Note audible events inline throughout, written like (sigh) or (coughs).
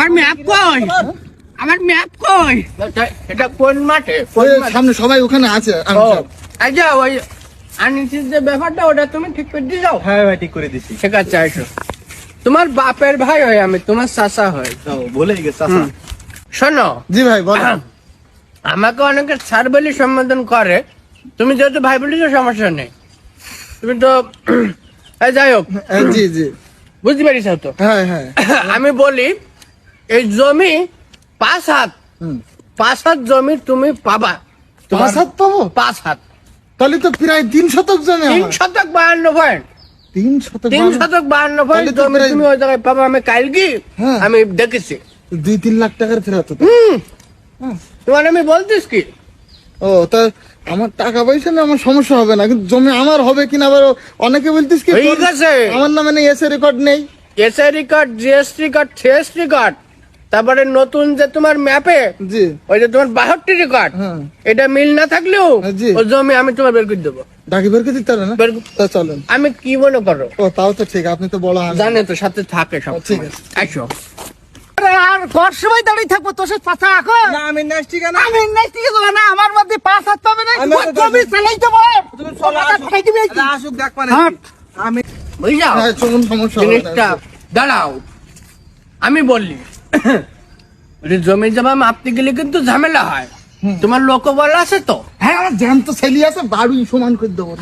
আমার ম্যাপ কই? আমার ম্যাপ কই? এটা কোন মাঠে? কোন সামনে সবাই ওখানে আছে আচ্ছা ওই আনিসির যে ব্যাপারটা ওটা তুমি ঠিক করে দিয়ে যাও। হ্যাঁ ভাই ঠিক করে দিছি। ঠিক আছে আসো। তোমার বাপের ভাই হয় আমি তোমার চাচা হয়। ও বলেই গেছে চাচা। শোনো। জি ভাই বলেন (clears throat) আমাকে অনেকে স্যার বলে সম্বোধন করে। তুমি যেহেতু ভাই বলেছ সমস্যা নেই। তুমি তো (clears throat) এই যাই হোক। হ্যাঁ, জি জি। বুঝতে পারিস তো? হ্যাঁ হ্যাঁ। (clears throat) আমি বলি এই জমি পাঁচ হাত। পাঁচ হাত জমি তুমি পাবা। পাঁচ হাত পাবো? পাঁচ হাত। তাহলে তো প্রায় তিন শতক জমি তিন শতক বাহান্ন পয়েন্ট তিন শতক তিন শতক বাহান্ন পয়েন্ট জমি তুমি ওই জায়গায় পাবা। আমি কালকে হ্যাঁ। আমি দেখেছি। দুই তিন লাখ টাকার ফেরত। তোমার আমি বলতিস কি? ও তা আমার টাকা পয়সা না আমার সমস্যা হবে না কিন্তু জমি আমার হবে কিনা আবার অনেকে বলতিস কি ঠিক আছে। আমার নামে এসে রেকর্ড নেই। SI card GST card CST card তারপরে নতুন যে তোমার ম্যাপে জি। ওই যে তোমার বাহাত্তর রেকর্ড হ্যাঁ। এটা মিল না থাকলেও জি। ওই জমি আমি তোমার বের করে দেবো। ডাকি বের করে দিতে পারে না? বের- তা চলেন। আমি কি মনে করো? ও তাও তো ঠিক আপনি তো বড় আনন্দ। জানে তো সাথে থাকে সব ঠিক আছে। আসো আরে সময় দাঁড়িয়ে থাকব তোর সাথে না আমি নেক্সট ঠিক আমি না আমার মধ্যে পাঁচ হাত পাবে না? আমি ওই তো জমি তুমি চলো, মাথা আসো। ফাটাই দিবি কি? আসুক দেখ পারে আমি বুঝলাম হ্যাঁ চলুন সমস্যা জিনিসটা দাঁড়াও। আমি বললি (coughs) জমি জমা মাপতে গেলে কিন্তু ঝামেলা হয়। তোমার লোক বলা আছে তো? হ্যাঁ আমার জ্যাম তো ছেলি আছে বাড়ি সমান করে দেবো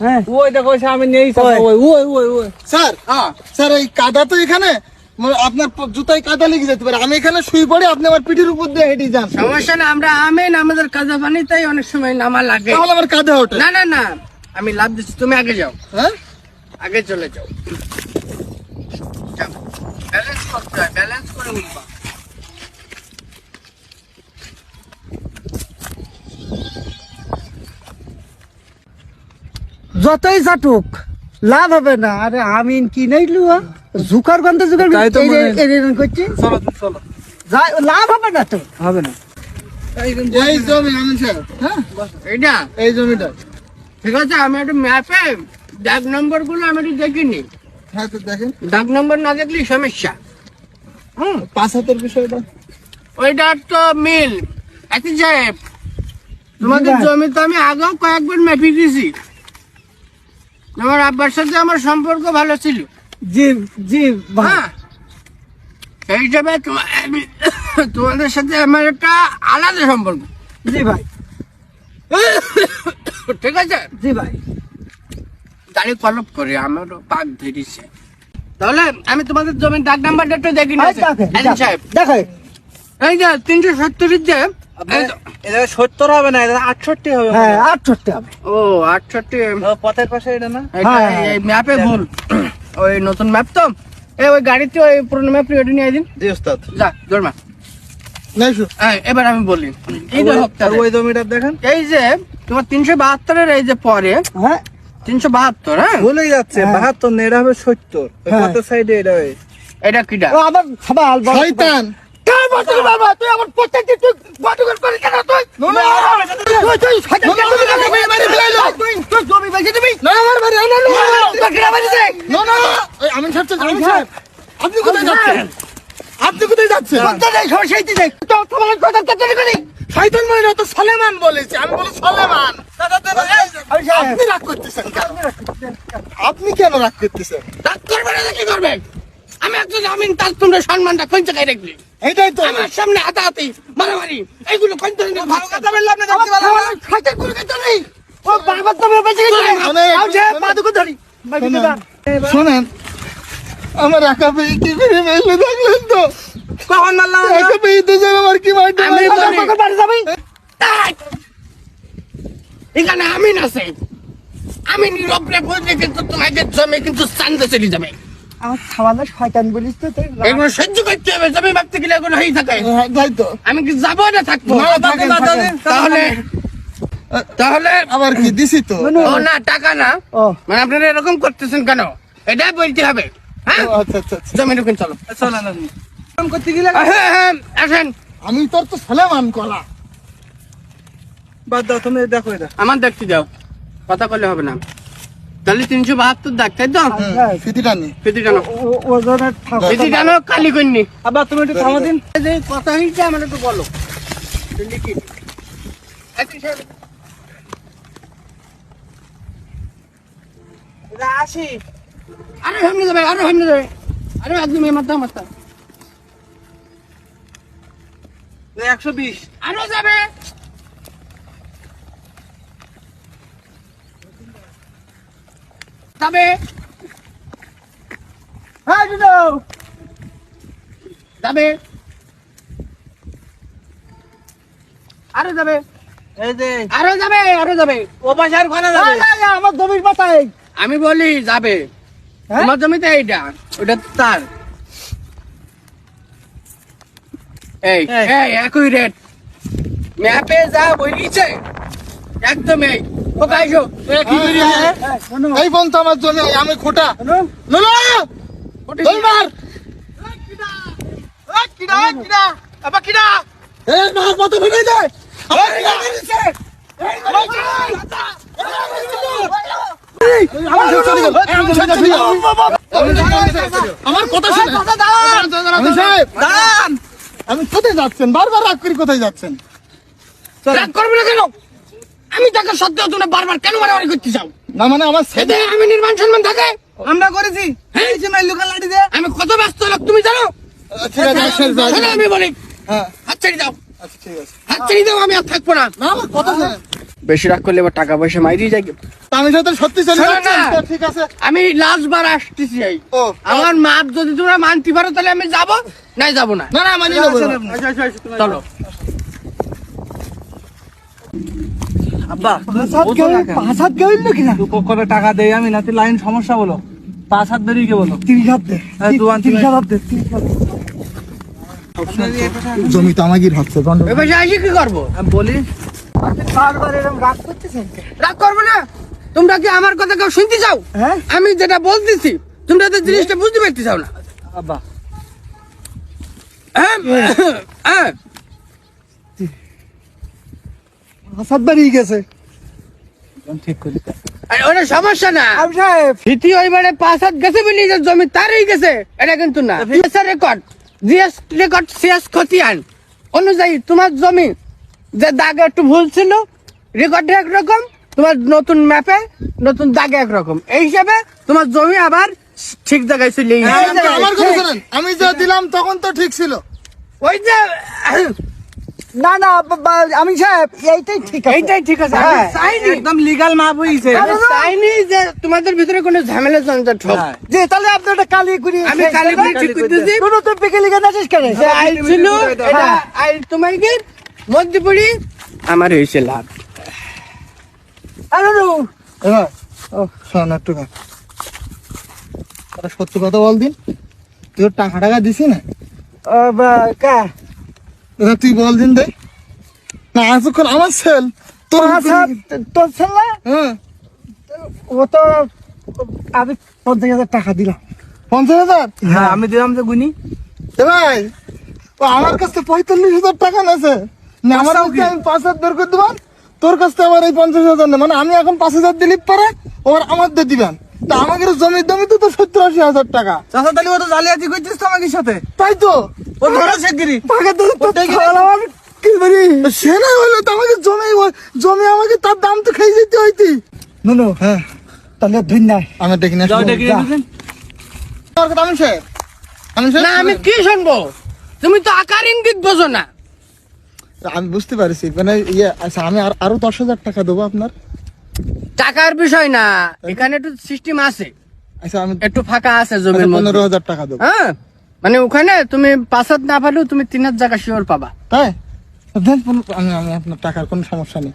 হ্যাঁ। ওই দেখো আমি নেই ওই। ওই ওই ওই ওই। স্যার হ্যাঁ, স্যার এই কাদা তো এখানে মানে আপনার জুতায় কাদা লেগে যেতে পারে। আমি এখানে শুয়ে পড়ে আপনি আমার পিঠের উপর দিয়ে হেঁটে যান। সমস্যা না আমরা আমেন আমাদের কাজা পানি তাই অনেক সময় নামা লাগে। তাহলে আমার কাঁধে ওঠে। না না না আমি লাভ দিচ্ছি তুমি আগে যাও। হ্যাঁ? আগে চলে যাও। ব্যালেন্স করতে হয় ব্যালেন্স করে উঠবা। যতই চাটুক লাভ হবে না। আরে আমিন কি নাই লুয়া জুকার গন্ধে জুকার তাই তো। করছি। চলো চলো। যাই লাভ হবে না তো। হবে না। এই জমি আমি স্যার হ্যাঁ? এইটা এই জমিটা। ঠিক আছে আমি একটু ম্যাপে ডাক নম্বরগুলো আমি দেখিনি। হ্যাঁ তো দেখেন। ডাক নম্বর না দেখলে সমস্যা। হুম পাঁচ হাতের বিষয়টা ওইটা তো মিল। একই সাহেব তোমাদের জমি তো আমি আগেও কয়েকবার মেপে দিয়েছি। আমার আব্বার সাথে আমার সম্পর্ক ভালো ছিল। জি জি হ্যাঁ। সেই হিসাবে (coughs) তোমাদের সাথে আমার একটা আলাদা সম্পর্ক। জি ভাই। (coughs) ঠিক আছে? জি ভাই। দাঁড়িয়ে কলপ করে আমারও পাক ধরিছে। তাহলে আমি তোমাদের জমির ডাক নাম্বারটা একটু দেখি সাহেব। দেখে। এই যে তিনশো সত্তরের যে এটা সত্তর হবে না এটা আটষট্টি হবে। হ্যাঁ আটষট্টি হবে। ও আটষট্টি। পথের পাশে এটা না? হ্যাঁ, এই- ম্যাপে ভুল। ওই নতুন ম্যাপ তো? এই ওই গাড়িতে ওই পুরনো ম্যাপ নিয়ে দিন জি ওস্তাদ। যা এবার আমি বলি। এই। ওই জমিটা দেখেন। এই যে তোমার তিনশো বাহাত্তরের এই যে পরে হ্যাঁ। তিনশো বাহাত্তর হ্যাঁ ভুলেই যাচ্ছে হ্যাঁ। বাহাত্তর না এটা হবে সত্তর হ্যাঁ। সাইডে এটা হবে এটা কিটা আবার শয়তান বাবা তুই আমার প্রত্যেকটি তুই বটল করে কেন তুই তুই তুই শয়তান তুই বাড়ি তুই তুই জমি বেচে দিবি না আমার বাড়ি আমার না তুই কিনা বাড়ি দে না না এই তো আমিন সাহেব আপনি কোথায় যাচ্ছেন আপনি কোথায় যাচ্ছেন? তো তোমার কথা শয়তান মানে না সলেমান বলেছে আমি বলি সলেমান। আপনি রাগ করতেছেন কেন? আপনি কেন? রাগ করতেছেন? তার করবে না কি করবে আমি একজন আমিন তার তোমরা সম্মানটা কোন জায়গায় রাখলি এইটাই তো। আমার সামনে হাতাহাতি মারামারি এইগুলো কোন ধরনের ভালো কথা বললে আপনি আমার খাওয়ার খাইতে করে কেন নেই। ও বারবার তো আমরা বেঁচে যে ধরি। শোনেন আমার একা পেয়ে কি করে মেলে দেখলেন তো? কখন মারলাম একা পেয়ে তো যেন আমার কি মারতে আমি বাড়ি যাবি। এখানে আমিন আছে। আমি বললে কিন্তু তোমাকে জমি কিন্তু চান্দে চলে যাবে। আমার খাওয়ালে শয়তান বলিস তো এগুলো সহ্য করতে হবে জমি ভাবতে গেলে এগুলো হয়ে থাকে। তাই তো। আমি কি যাব না থাকব। তাহলে তাহলে আবার কি দিছি তো? না টাকা না। ও। মানে আপনারা এরকম করতেছেন কেন? এটাই বলতে হবে। হ্যাঁ? আচ্ছা আচ্ছা আচ্ছা। চলো। করতে গেলে হ্যাঁ হ্যাঁ আসেন। আমি তোর তো সলেমান কলা। বাদ দাও তুমি দেখো এটা। আমার দেখতে যাও। কথা বললে হবে না। তাহলে তিনশো বাহাত্তর দাগ তাই তো? ফিতি টানি ফিতি টানো ও- ওজনের ঠাকুর ফিতি টানো কালি করিনি আব্বা তুমি একটু থামো দিন। যে কথা হয়েছে আমার একটু বলো। লিখি। আসি। আরে সামনে যাবে আরে সামনে যাবে। আরে একদম মাথা মাথা একশো বিশ। আরও যাবে। যাবে। হ্যাঁ যাবে। আরও যাবে। আরও যাবে আরও যাবে। ও পাশে আর আমার জমির মাথায় আমি বলি যাবে। হ্যাঁ? তোমার জমিতে এইটা ওটা তার এই এই। একই রেট ম্যাপে যা বলিছে একদম এই কি করি হ্যাঁ? আমার জমি আমি খোটা দই মার কিডা কিডা কিডা মার ভেঙে যায় আমার। আমার। আমার কথা আমি দাঁড়ান। আমি কোথায় যাচ্ছেন? বারবার রাগ করি কোথায় যাচ্ছেন? রাগ করবে না কেন? আমি তাকে সত্য তুমি বারবার কেন বারবার করতে চাও না মানে আমার ছেলে আমি নির্মাণ সম্মান থাকে? আমরা করেছি। এই যে লাঠি দে হ্যাঁ। আমি কত ব্যস্ত লোক তুমি জানো? শেষ যাই। শোনো, আমি বলি। হ্যাঁ। হাত ছেড়ে দাও। আচ্ছা হাত ছেড়ে দাও আমি আর থাকব না। আমার কথা বেশি রাগ করলে এবার টাকা পয়সা মাইরি যাই তা আমি সাথে সত্যি চলে না। ঠিক আছে। আমি লাস্ট আসতেছি এই। আমার মাপ যদি তোমরা মানতে পারো তাহলে আমি যাব নাই যাব না। না না মানি নেব চলো। আব্বা পাঁচ হাত গেল পাঁচ হাত গেল নাকি না? তুই টাকা দেই? আমি নাতি লাইন সমস্যা বলো। পাঁচ হাত বেরিয়ে কে বলো? তিরিশ হাত দে। হ্যাঁ, তিরিশ হাত দে তিরিশ হাত জমি তো আমাকে আমি বলি বারবার এরকম রাগ করতেছেন রাগ করব না। তোমরা কি আমার কথা কেউ শুনতে চাও? হ্যাঁ? আমি যেটা বলতেছি তোমরা তো জিনিসটা বুঝতে পারতে চাও না। আব্বা। হ্যাঁ হ্যাঁ। গেছে। ঠিক করি আরে ওটা সমস্যা না। ওইবারে পাঁচ হাত গেছে বলি যে জমি তারই গেছে। এটা কিন্তু না। রেকর্ড জিএস রেকর্ড সিএস খতিয়ান। অনুযায়ী তোমার জমি যে দাগ একটু ভুল ছিল রেকর্ডে একরকম তোমার নতুন ম্যাপে নতুন দাগে একরকম এই হিসাবে তোমার জমি আবার ঠিক জায়গায় গেছে। হ্যাঁ, আমার কথা শোনেন আমি যা দিলাম তখন তো ঠিক ছিল ওই যে না না আমি সাহেব এইটাই ঠিক আছে এইটাই ঠিক আছে হ্যাঁ। চাইনি একদম লিগাল মাপ চাইনি যে তোমাদের ভিতরে কোনো ঝামেলা জঞ্জাট হোক। যে তাহলে আপনি ওটা কালি করি আমি কালি করে ঠিক করতেছি কোনো তো পেকে নাচিস কেন আইল ছিল এটা হ্যাঁ। আইল তোমার কি মধ্যে পড়ি আমার হয়েছে লাভ। আরে ও শোন একটু কথা সত্য কথা বল দিন। তুই টাকা টাকা দিছি না? ও, বা- কা? তুই বল দিন দে। না এতক্ষণ আমার সেল তোর তোর ছেলে হ্যাঁ। ও তো আমি পঞ্চাশ হাজার টাকা দিলাম। পঞ্চাশ হাজার? হ্যাঁ আমি দিলাম যে গুনি ভাই ও আমার কাছে পঁয়তাল্লিশ হাজার টাকা নেছে কাছে আমি পাঁচ হাজার বের করে দেবেন তোর কাছ থেকে আমার এই পঞ্চাশ হাজার নেই। মানে আমি এখন পাঁচ হাজার দিলি পরে ওর আমার দিয়ে দিবেন। তা জমির তো তো সত্তর আশি হাজার টাকা। চাষা ও তো জালিয়াতি করছিস তো আমাকে সাথে। তাই তো। ও ধরো শেখগিরি কি- আমি কি সে না হলো তো আমাকে জমি জমি আমাকে তার দাম তো খেয়ে যেতে হইতি। নুনু হ্যাঁ। তাহলে আমি দেখি যাও আমি আমি না আমি কি শুনব? তুমি তো আকার ইঙ্গিত বোঝো না। আমি বুঝতে পারছি। মানে ইয়ে আচ্ছা আমি আরও দশ হাজার টাকা দেবো আপনার? টাকার বিষয় না। এখানে একটু সিস্টেম আছে। আচ্ছা আমি একটু ফাঁকা আছে জমির আচ্ছা, পনেরো হাজার টাকা দেবো। হ্যাঁ? মানে ওখানে তুমি পাঁচ হাত না পারলেও তুমি তিন হাত জায়গা শিওর পাবা। তাই? আমি আমি আপনার টাকার কোনো সমস্যা নেই।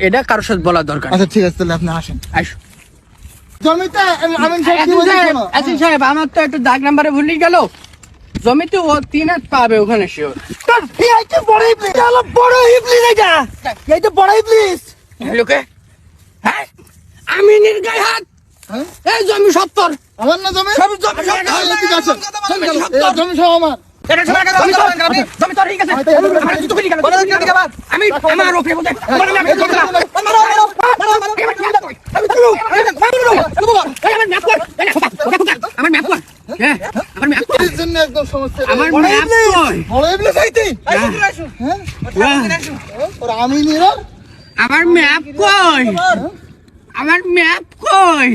এটা- কারোর সাথে বলা দরকার আচ্ছা ঠিক আছে তাহলে আপনি আসেন। জমিতে সাহেব আসিন। আসিন সাহেব আমার তো একটু দাগ নাম্বারে ভুলে গেল। জমিতে ও তিন পাবে ওখানে আমি নির্গায় হাত। এই জমি সব তোর। আমার না জমি? সব জমি জমি সব আমার। আমি আমার একদম সমস্যা আমার বড় হয়। হ্যাঁ। হ্যাঁ। আমার ম্যাপ কই? আমার ম্যাপ কই?